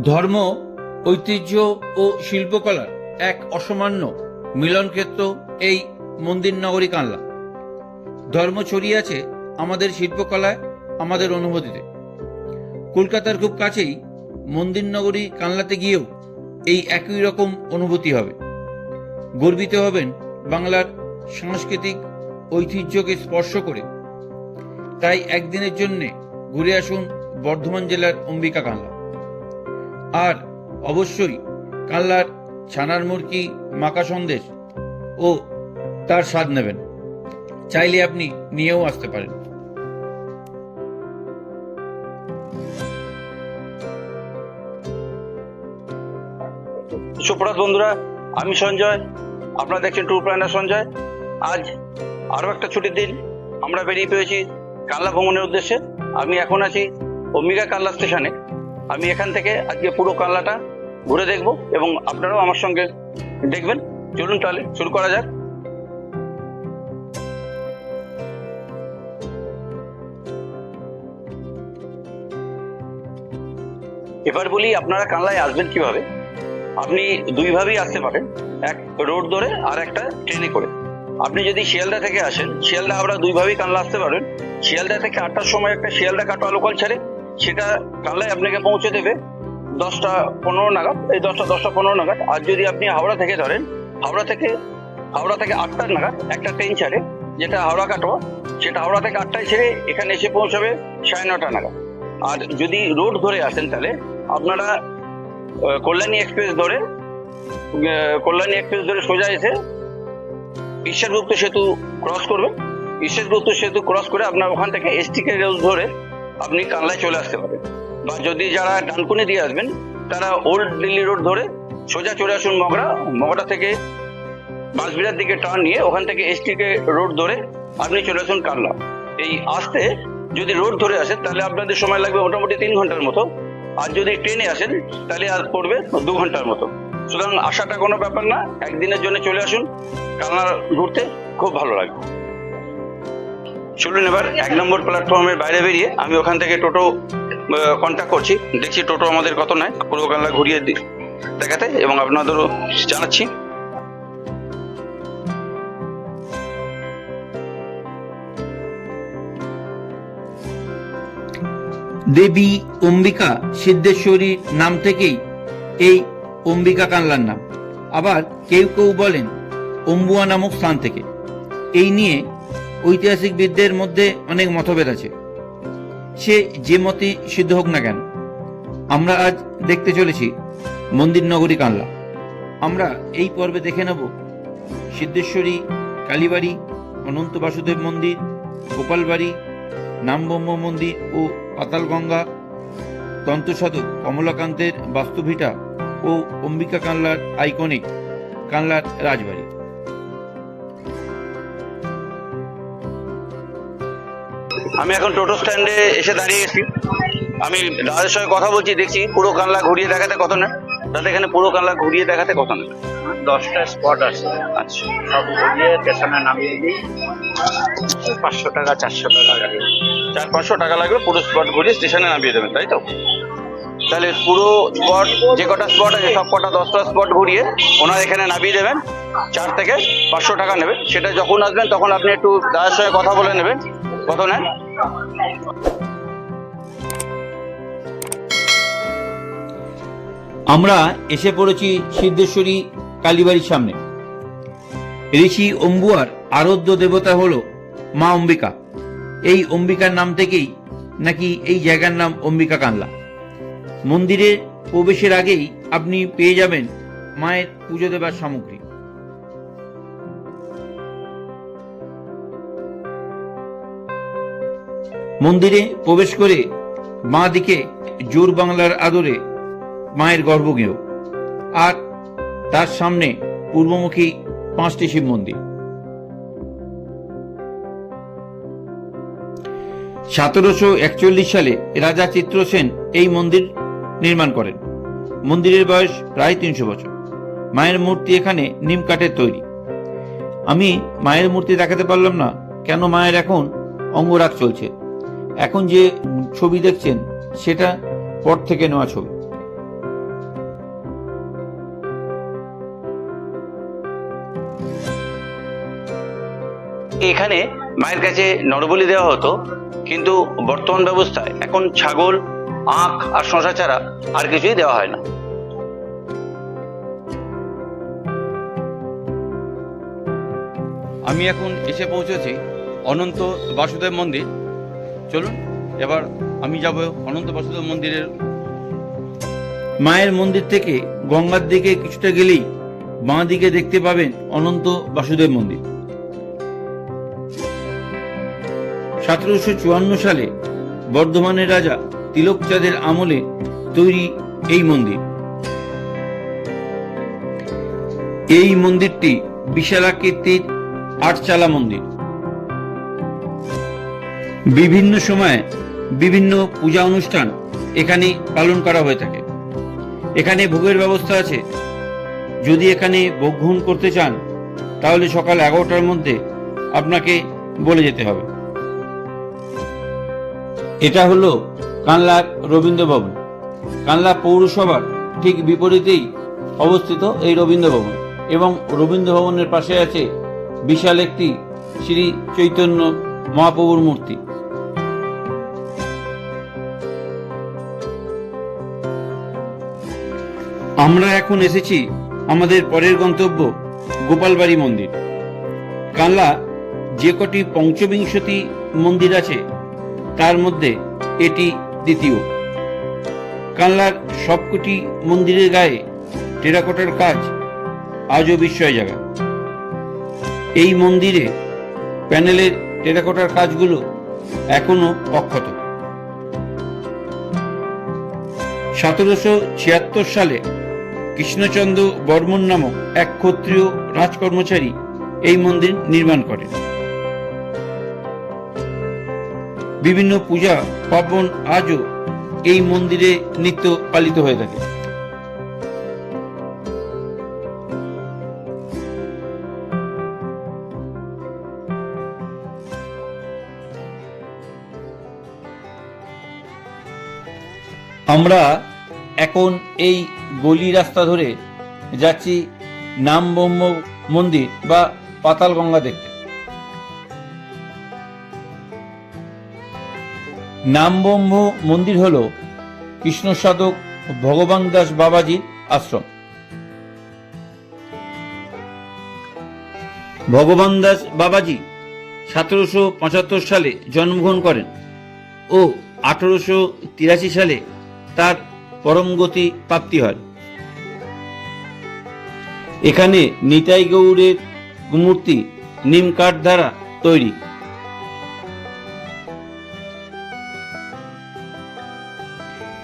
ধর্ম, ঐতিহ্য ও শিল্পকলার এক অসামান্য মিলনক্ষেত্র এই মন্দির নগরী কানলা। ধর্ম ছড়িয়ে আছে আমাদের শিল্পকলায়, আমাদের অনুভূতিতে। কলকাতার খুব কাছেই মন্দির নগরী কানলাতে গিয়েও এই একই রকম অনুভূতি হবে। গর্বিত হবেন বাংলার সাংস্কৃতিক ঐতিহ্যকে স্পর্শ করে। তাই একদিনের জন্যে ঘুরে আসুন বর্ধমান জেলার অম্বিকা কানলা। আর অবশ্যই কানলার ছানার মুরকি মাকা সন্দেশ ও তার স্বাদ নেবেন। চাইলে আপনি নিয়েও আসতে পারেন। সুপ্রভাত বন্ধুরা, আমি সঞ্জয়। আপনারা দেখছেন ট্যুর প্ল্যানার সঞ্জয়। আজ আরও একটা ছুটির দিন। আমরা বেরিয়ে পেয়েছি কানলা ভ্রমণের উদ্দেশ্যে। আমি এখন আছি অম্বিকা কাল্লা স্টেশনে। আমি এখান থেকে আজকে পুরো কানলাটা ঘুরে দেখব এবং আপনারাও আমার সঙ্গে দেখবেন। চলুন তাহলে শুরু করা যাক। এবার বলি আপনারা কানলায় আসবেন কীভাবে? আপনি দুইভাবেই আসতে পারেন, এক রোড ধরে আর একটা ট্রেনে করে। আপনি যদি শিয়ালদা থেকে আসেন, শিয়ালদা হাওড়া দুইভাবেই কানলা আসতে পারেন। শিয়ালদা থেকে আটটার সময় একটা শিয়ালদা কাটোয়া লোকাল ছাড়ে সেটা কানলায় আপনাকে পৌঁছে দেবে দশটা পনেরো নাগাদ, এই দশটা দশটা পনেরো নাগাদ। আর যদি আপনি হাওড়া থেকে ধরেন, হাওড়া থেকে হাওড়া থেকে আটটার নাগাদ একটা ট্রেন ছাড়ে, যেটা হাওড়া কাটোয়া, সেটা হাওড়া থেকে আটটায় ছেড়ে এখানে এসে পৌঁছাবে সাড়ে নটা নাগাদ। আর যদি রোড ধরে আসেন তাহলে, আপনারা কল্যাণী এক্সপ্রেস ধরে কল্যাণী এক্সপ্রেস ধরে সোজা এসে ঈশ্বরগুপ্ত সেতু ক্রস করবেন। ঈশ্বরগুপ্ত সেতু ক্রস করে আপনার ওখান থেকে এসটিকে রেল ধরে আপনি কানলায় চলে আসতে পারেন। বা যদি যারা ডানকুনি দিয়ে আসবেন, তারা ওল্ড দিল্লি রোড ধরে সোজা চলে আসুন মগরা। মগরা থেকে বাঁশবিড়ার দিকে টার্ন নিয়ে ওখান থেকে এসটিকে রোড ধরে আপনি চলে আসুন কানলা। এই আসতে যদি রোড ধরে আসেন তাহলে আপনাদের সময় লাগবে মোটামুটি তিন ঘণ্টার মতো। আর যদি ট্রেনে আসেন, তাহলে আর পড়বে দু ঘণ্টার মতো। সুতরাং আসাটা কোনো ব্যাপার না, একদিনের জন্য চলে আসুন। কালনা ঘুরতে খুব ভালো লাগবে। চলুন এবার, এক নম্বর প্ল্যাটফর্মের বাইরে বেরিয়ে আমি ওখান থেকে টোটো কন্ট্যাক্ট করছি। দেখছি টোটো আমাদের কত নেয়, পুরো কালনা ঘুরিয়ে দেখাতে এবং আপনাদেরও জানাচ্ছি। দেবী অম্বিকা সিদ্ধেশ্বরীর নাম থেকেই এই অম্বিকা কানলার নাম। আবার কেউ কেউ বলেন, অম্বুয়া নামক স্থান থেকে। এই নিয়ে ঐতিহাসিকবিদদের মধ্যে অনেক মতভেদ আছে। সে যে মতই সিদ্ধ হোক না কেন, আমরা আজ দেখতে চলেছি মন্দির নগরী কানলা। আমরা এই পর্বে দেখে নেব সিদ্ধেশ্বরী, কালীবাড়ি, অনন্ত বাসুদেব মন্দির, গোপালবাড়ি, নামব্রহ্ম মন্দির ও পাতালগঙ্গা তন্ত্রসাধক কমলাকান্তের বাস্তুভিটা ও অম্বিকা কানলার আইকনিক, কানলার রাজবাড়ি। আমি এখন টোটো স্ট্যান্ডে এসে দাঁড়িয়ে গেছি আমি দাদার সঙ্গে কথা বলছি দেখছি পুরো কানলা ঘুরিয়ে দেখাতে কত না দাদা এখানে পুরো কানলা ঘুরিয়ে দেখাতে কত না দশটা স্পট আছে। আচ্ছা। সব ঘুরিয়ে স্টেশনে নামিয়ে দিই। পাঁচশো টাকা চারশো টাকা লাগে। চার পাঁচশো টাকা লাগবে পুরো স্পট ঘুরিয়ে স্টেশনে নামিয়ে দেবেন তাই তো? তাহলে পুরো স্পট যে কটা স্পট আছে সব কটা দশটা স্পট ঘুরিয়ে ওনার এখানে নামিয়ে দেবেন। চার থেকে পাঁচশো টাকা নেবেন। সেটা যখন আসবেন তখন আপনি একটু দাদার সঙ্গে কথা বলে নেবেন। কত নেন আমরা এসে পড়েছি সিদ্ধেশ্বরী কালীবাড়ির সামনে। ঋষি অম্বুয়ার আরাধ্য দেবতা হল মা অম্বিকা। এই অম্বিকার নাম থেকেই নাকি এই জায়গার নাম অম্বিকা কানলা। মন্দিরে প্রবেশের আগেই আপনি পেয়ে যাবেন মায়ের পুজো দেবার সামগ্রী। মন্দিরে প্রবেশ করে বাঁ দিকে জোর বাংলার আদরে মায়ের গর্ভগৃহ আর তার সামনে পূর্বমুখী পাঁচটি শিব মন্দির। সতেরোশো একচল্লিশ সালে রাজা চিত্রসেন এই মন্দির নির্মাণ করেন। মন্দিরের বয়স প্রায় তিনশো বছর। মায়ের মূর্তি এখানে নিম কাঠের তৈরি। আমি মায়ের মূর্তি দেখাতে পারলাম না, কেন মায়ের এখন অঙ্গরাগ চলছে? এখন যে ছবি দেখছেন সেটা পর থেকে নেওয়া ছবি। এখানে মায়ের কাছে নরবলি দেওয়া হতো কিন্তু বর্তমান ব্যবস্থায় এখন ছাগল আখ আর শশা ছাড়া আর কিছুই দেওয়া হয় না। আমি এখন এসে পৌঁছেছি অনন্ত বাসুদেব মন্দির। চলুন, এবার আমি যাব অনন্ত বাসুদেব মন্দিরের মায়ের মন্দির থেকে গঙ্গার দিকে কিছুটা গেলেই বাঁ দিকে দেখতে পাবেন অনন্ত বাসুদেব মন্দির। সতেরোশো চুয়ান্ন সালে বর্ধমানের রাজা তিলকচাঁদের আমলে তৈরি এই মন্দির। এই মন্দিরটি বিশালাকৃতির আটচালা মন্দির। বিভিন্ন সময়ে বিভিন্ন পূজা অনুষ্ঠান এখানে পালন করা হয়ে থাকে। এখানে ভোগের ব্যবস্থা আছে। যদি এখানে ভোগ গ্রহণ করতে চান, তাহলে সকাল এগারোটার মধ্যে আপনাকে বলে যেতে হবে। এটা হলো কানলার রবীন্দ্র ভবন কানলা পৌরসভার ঠিক বিপরীতেই অবস্থিত এই রবীন্দ্র ভবন এবং রবীন্দ্র ভবনের পাশে আছে বিশাল একটি শ্রী চৈতন্য মহাপ্রভুর মূর্তি। আমরা এখন এসেছি আমাদের পরের গন্তব্য, গোপালবাড়ি মন্দির। কানলা যে কটি পঞ্চবিংশতি মন্দির আছে, তার মধ্যে এটি দ্বিতীয়। কানলার সবকটি মন্দিরের গায়ে টেরাকোটার কাজ আজও বিস্ময় জায়গা এই মন্দিরে প্যানেলের টেরাকোটার কাজগুলো এখনও অক্ষত। সতেরোশো ছিয়াত্তর সালে কৃষ্ণচন্দ্র বর্মন নামক এক ক্ষত্রিয় রাজকর্মচারী এই মন্দির নির্মাণ করেন। বিভিন্ন পূজা পার্বণ আজও এই মন্দিরে নিত্য পালিত হয়ে থাকে। আমরা এখন এই গলি রাস্তা ধরে যাচ্ছি নাম ব্রহ্ম মন্দির বা পাতাল গঙ্গা দেখতে। নাম ব্রহ্ম মন্দির হল কৃষ্ণ সাধক ভগবান দাস বাবাজির আশ্রম। ভগবান দাস বাবাজি সতেরোশো পঁচাত্তর সালে জন্মগ্রহণ করেন ও আঠারোশো তিরাশি সালে তার পরম গতি প্রাপ্তি হয়। এখানে নিতাই গৌড়ের মূর্তি নিম কাঠ দ্বারা তৈরি।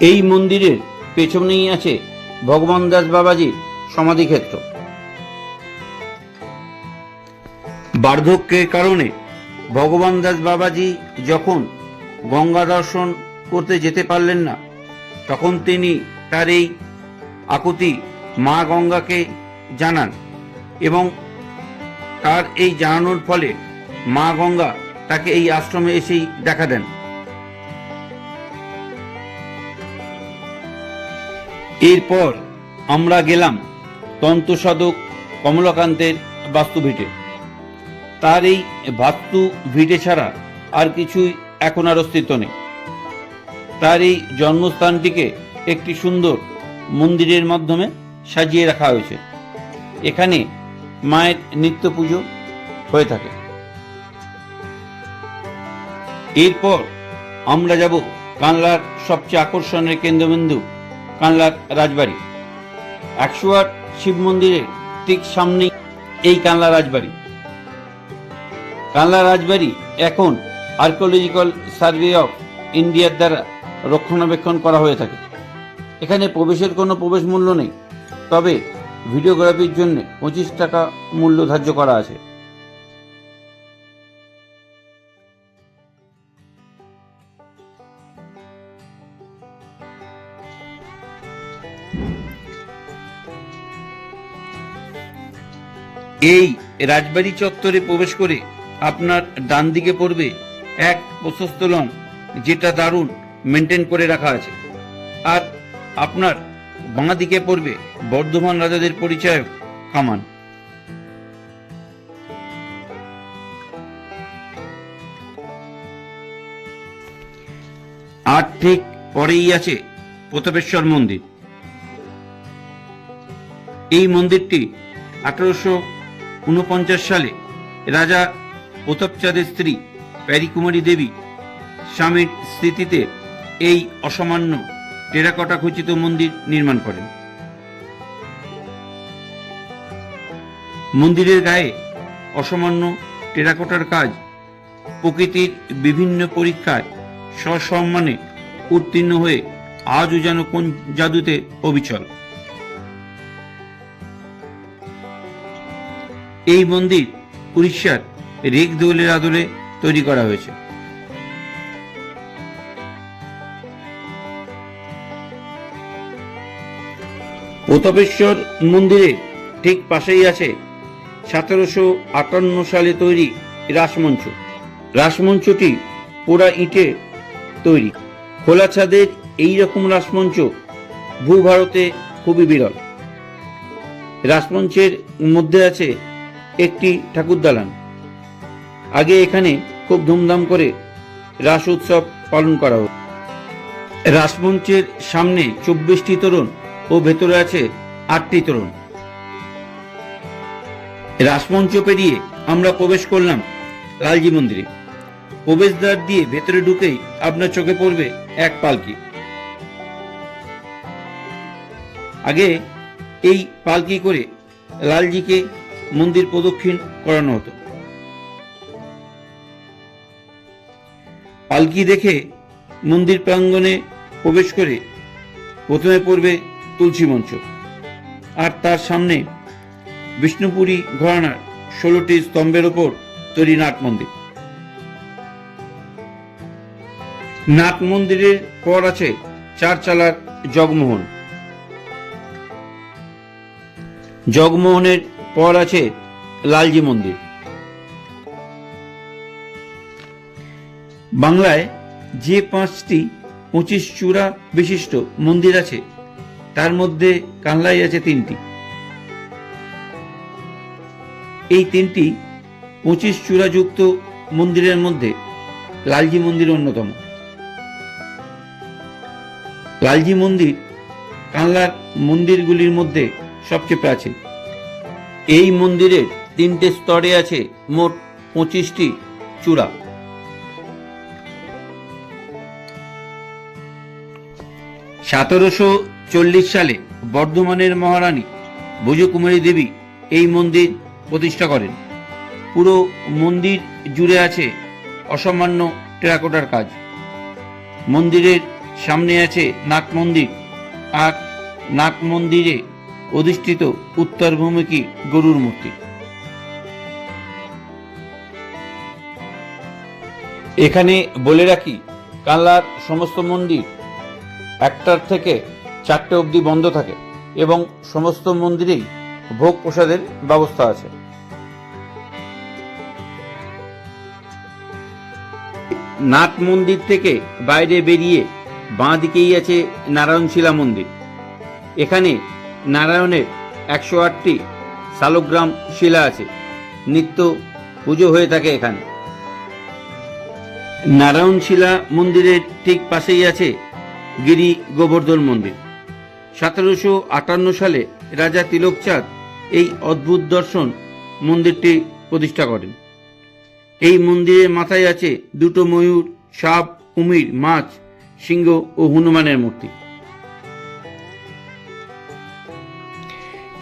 এই মন্দিরের পেছনেই আছে ভগবান দাস বাবাজির সমাধিক্ষেত্র। বার্ধক্যের কারণে ভগবান দাস বাবাজি যখন গঙ্গা দর্শন করতে যেতে পারলেন না তখন তিনি তার এই আকুতি মা গঙ্গাকে জানান এবং তার এই জানানোর ফলে মা গঙ্গা তাকে এই আশ্রমে এসেই দেখা দেন। এরপর আমরা গেলাম তন্ত্র সাধক কমলাকান্তের বাস্তুভিটে। তার এই বাস্তু ভিটে ছাড়া আর কিছুই এখন আর অস্তিত্ব নেই। তার এই জন্মস্থানটিকে একটি সুন্দর মন্দিরের মাধ্যমে সাজিয়ে রাখা হয়েছে। এখানে মায়ের নিত্য পুজো হয়ে থাকে। এরপর আমরা যাব কানলার সবচেয়ে আকর্ষণের কেন্দ্রবিন্দু, কানলার রাজবাড়ি। একশো আট শিব মন্দিরের ঠিক সামনেই এই কানলা রাজবাড়ি। কানলা রাজবাড়ি এখন আর্কিওলজিক্যাল সার্ভে অফ ইন্ডিয়ার দ্বারা রক্ষণাবেক্ষণ করা হয়ে থাকে। এখানে প্রবেশের কোনো প্রবেশ মূল্য নেই। তবে ভিডিওগ্রাফির জন্য পঁচিশ টাকা মূল্য ধার্য করা আছে। এই রাজবাড়ি চত্বরে প্রবেশ করে আপনার ডান দিকে পড়বে এক প্রশস্ত লন যেটা দারুণ। মেনটেন করে রাখা আছে। আর আপনার বাঁ দিকে পড়বে বর্ধমান রাজাদের পরিচয় কামান। আর ঠিক পরেই আছে প্রতাপেশ্বর মন্দির। এই মন্দিরটি আঠারোশো উনপঞ্চাশ সালে রাজা প্রতাপচাঁদের স্ত্রী প্যারিকুমারী দেবী স্বামীর স্মৃতিতে এই অসামান্য টেরাকটা খচিত মন্দির নির্মাণ করেন। মন্দিরের গায়ে অসামান্য টেরাকোটার কাজ, প্রকৃতির বিভিন্ন পরীক্ষায় সসম্মানে উত্তীর্ণ হয়ে আজও যেন কোন জাদুতে অবিচল। এই মন্দির উড়িষ্যার রেগ দৌলের আদলে তৈরি করা হয়েছে। প্রতাপেশ্বর মন্দিরে ঠিক পাশেই আছে সতেরোশো আটান্ন সালে তৈরি রাসমঞ্চ। রাসমঞ্চটি পোড়া ইটে তৈরি। খোলা ছাদের এই রকম রাসমঞ্চ ভূভারতে খুবই বিরল। রাসমঞ্চের মধ্যে আছে একটি ঠাকুর দালান। আগে এখানে খুব ধুমধাম করে রাস উৎসব পালন করা হতো। রাসমঞ্চের সামনে চব্বিশটি তরুণ ও ভেতরে আছে আটটি তরুণ। রাসমঞ্চ পেরিয়ে আমরা প্রবেশ করলাম লালজি মন্দিরে। প্রবেশদ্বার দিয়ে ভেতরে ঢুকেই আপনার চোখে পড়বে এক পালকি। আগে এই পালকি করে লালজিকে মন্দির প্রদক্ষিণ করানো হতো। পালকি দেখে মন্দির প্রাঙ্গণে প্রবেশ করে প্রথমে পড়বে তুলসী মঞ্চ আর তার সামনে বিষ্ণুপুরী ঘরানার ষোলোটি স্তম্ভের ওপর তৈরি নাট মন্দির। নাট মন্দিরের পর আছে চার চালার জগমোহন। জগমোহনের পর আছে লালজি মন্দির। বাংলায় যে পাঁচটি পঁচিশ চূড়া বিশিষ্ট মন্দির আছে তার মধ্যে কানলাই আছে তিনটি। এই তিনটি পঁচিশ চূড়াযুক্ত মন্দিরের মধ্যে লালজি মন্দির অন্যতম। লালজি মন্দির কানলার মন্দিরগুলির মধ্যে সবচেয়ে প্রাচীন। এই মন্দিরের তিনটে স্তরে আছে মোট পঁচিশটি চূড়া। সতেরোশো চল্লিশ সালে বর্ধমানের মহারানী ভুজকুমারী দেবী এই মন্দির প্রতিষ্ঠা করেন। পুরো মন্দির জুড়ে আছে অসামান্য টেরাকোটার কাজ। মন্দিরের সামনে আছে নাগ মন্দির আর নাগ মন্দিরে অধিষ্ঠিত উত্তরভূমিকি গরুর মূর্তি। এখানে বলে রাখি কানলার সমস্ত মন্দির একটার থেকে চারটে অবধি বন্ধ থাকে এবং সমস্ত মন্দিরেই ভোগ প্রসাদের ব্যবস্থা আছে। নাট মন্দির থেকে বাইরে বেরিয়ে বাঁ দিকেই আছে নারায়ণশিলা মন্দির। এখানে নারায়ণের একশো আটটি শালগ্রাম শিলা আছে। নিত্য পুজো হয়ে থাকে এখানে। নারায়ণশিলা মন্দিরের ঠিক পাশেই আছে গিরি গোবর্ধন মন্দির। সতেরোশো আটান্ন সালে রাজা তিলকচাঁদ এই অদ্ভুত দর্শন মন্দিরটি প্রতিষ্ঠা করেন। এই মন্দিরের মাথায় আছে দুটো ময়ূর, সাপ, কুমির, মাছ, সিংহ ও হনুমানের মূর্তি।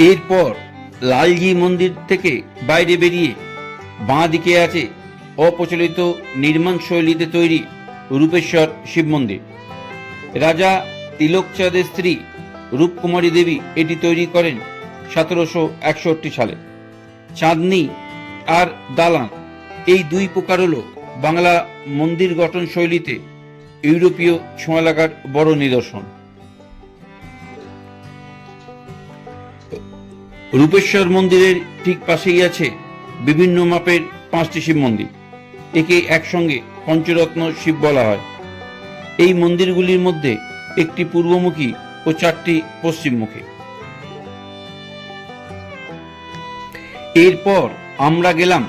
এরপর লালজি মন্দির থেকে বাইরে বেরিয়ে বাঁ দিকে আছে অপ্রচলিত নির্মাণ শৈলীতে তৈরি রূপেশ্বর শিব মন্দির। রাজা তিলকচাঁদের স্ত্রী রূপকুমারী দেবী এটি তৈরি করেন সতেরোশো একষট্টি সালে। চাঁদনি আর দালান এই দুই প্রকার হল বাংলা মন্দির গঠন শৈলীতে ইউরোপীয় ছোঁয়া লাগার বড় নিদর্শন। রূপেশ্বর মন্দিরের ঠিক পাশেই আছে বিভিন্ন মাপের পাঁচটি শিব মন্দির। একে একসঙ্গে পঞ্চরত্ন শিব বলা হয়। এই মন্দিরগুলির মধ্যে একটি পূর্বমুখী ও চারটি পশ্চিমমুখী। এরপর আমরা গেলাম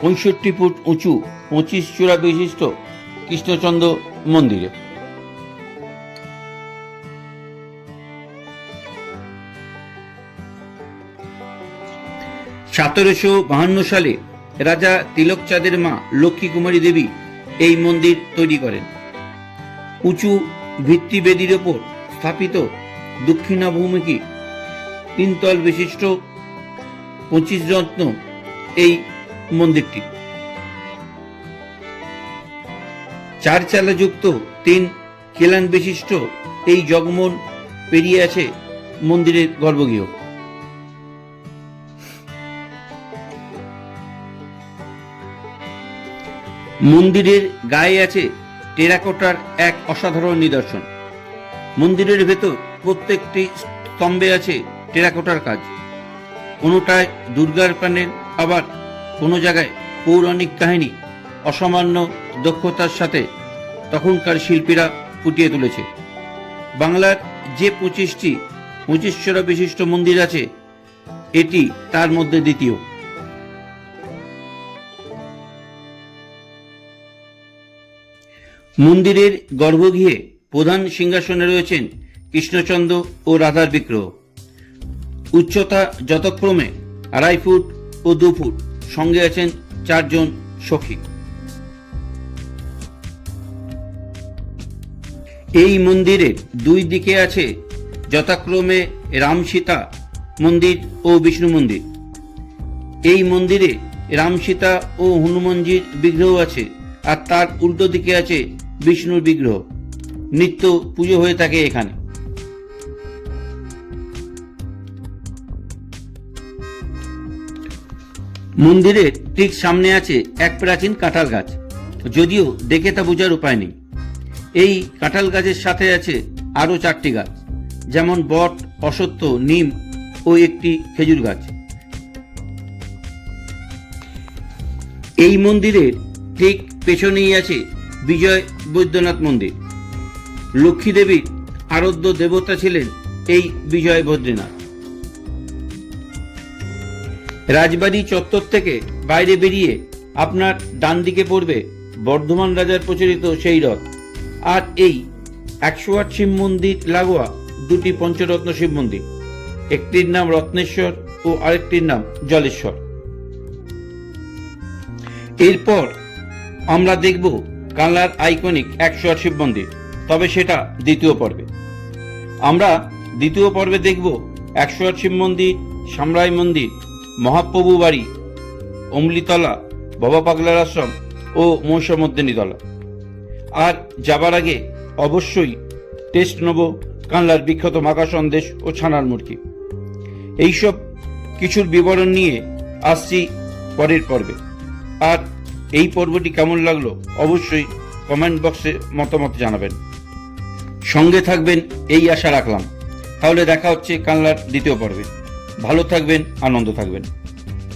পঁয়ষট্টি ফুট উঁচু, পঁচিশ চূড়া বিশিষ্ট কৃষ্ণচন্দ্র মন্দিরে। সতেরোশো বাহান্ন সালে রাজা তিলকচাঁদের মা লক্ষ্মী কুমারী দেবী এই মন্দির তৈরি করেন। উঁচু ভিত্তিবেদির ওপর স্থাপিত দক্ষিণাভূমিকি তিনতল বিশিষ্ট পঁচিশ রত্ন এই মন্দিরটি। চার চালাযুক্ত তিন কেলান বিশিষ্ট এই জগমন পেরিয়ে আছে মন্দিরের গর্ভগৃহ। মন্দিরের গায়ে আছে টেরাকোটার এক অসাধারণ নিদর্শন। মন্দিরের ভেতর প্রত্যেকটি স্তম্ভে আছে টেরাকোটার কাজ। কোনোটায় দুর্গার প্যানেল আবার কোনো জায়গায় পৌরাণিক কাহিনী, অসামান্য দক্ষতার সাথে তখনকার শিল্পীরা ফুটিয়ে তুলেছে। বাংলার যে পঁচিশটি পঁচিশশোরা বিশিষ্ট মন্দির আছে, এটি তার মধ্যে দ্বিতীয়। মন্দিরের গর্ভগৃহে প্রধান সিংহাসনে রয়েছেন কৃষ্ণচন্দ্র ও রাধার বিগ্রহ। উচ্চতা যথাক্রমে আড়াই ফুট ও দু ফুট। সঙ্গে আছেন চারজন সখী। এই মন্দিরের দুই দিকে আছে যথাক্রমে রাম সীতা মন্দির ও বিষ্ণু মন্দির। এই মন্দিরে রাম সীতা ও হনুমানজির বিগ্রহ আছে আর তার উল্টো দিকে আছে বিষ্ণুর বিগ্রহ। নিত্য পুজো হয়ে থাকে এখানে। মন্দিরের ঠিক সামনে আছে এক প্রাচীন কাঁঠাল গাছ। যদিও দেখে তা বোঝার উপায় নেই। এই কাঁঠাল গাছের সাথে আছে আরও চারটি গাছ, যেমন বট অসত্য নিম ও একটি খেজুর গাছ। এই মন্দিরের ঠিক পেছনেই আছে বিজয় বৈদ্যনাথ মন্দির। লক্ষ্মী দেবীর আরাধ্য দেবতা ছিলেন এই বিজয় বদ্রীনাথ। রাজবাড়ি চত্বর থেকে বাইরে বেরিয়ে আপনার ডান দিকে পড়বে বর্ধমান রাজার প্রচলিত সেই রথ। আর এই একশো আট শিব মন্দির লাগোয়া দুটি পঞ্চরত্ন শিব মন্দির। একটির নাম রত্নেশ্বর ও আরেকটির নাম জলেশ্বর। এরপর আমরা দেখব কালার আইকনিক একশো আট শিব মন্দির। তবে সেটা দ্বিতীয় পর্বে। আমরা দ্বিতীয় পর্বে দেখব একশো আট শিব মন্দির, সামরাই মন্দির, মহাপ্রভু বাড়ি, অমলিতলা, বাবা পাগলার আশ্রম ও মহিষমর্দিনীতলা আর যাবার আগে অবশ্যই টেস্ট নেব কানলার বিখ্যাত মাকা সন্দেশ ও ছানার মুরগি। এইসব কিছুর বিবরণ নিয়ে আসছি পরের পর্বে। আর এই পর্বটি কেমন লাগল অবশ্যই কমেন্ট বক্সে মতামত জানাবেন। সঙ্গে থাকবেন, এই আশা রাখলাম। তাহলে দেখা হচ্ছে কানলার দ্বিতীয় পর্বে। ভালো থাকবেন, আনন্দ থাকবেন।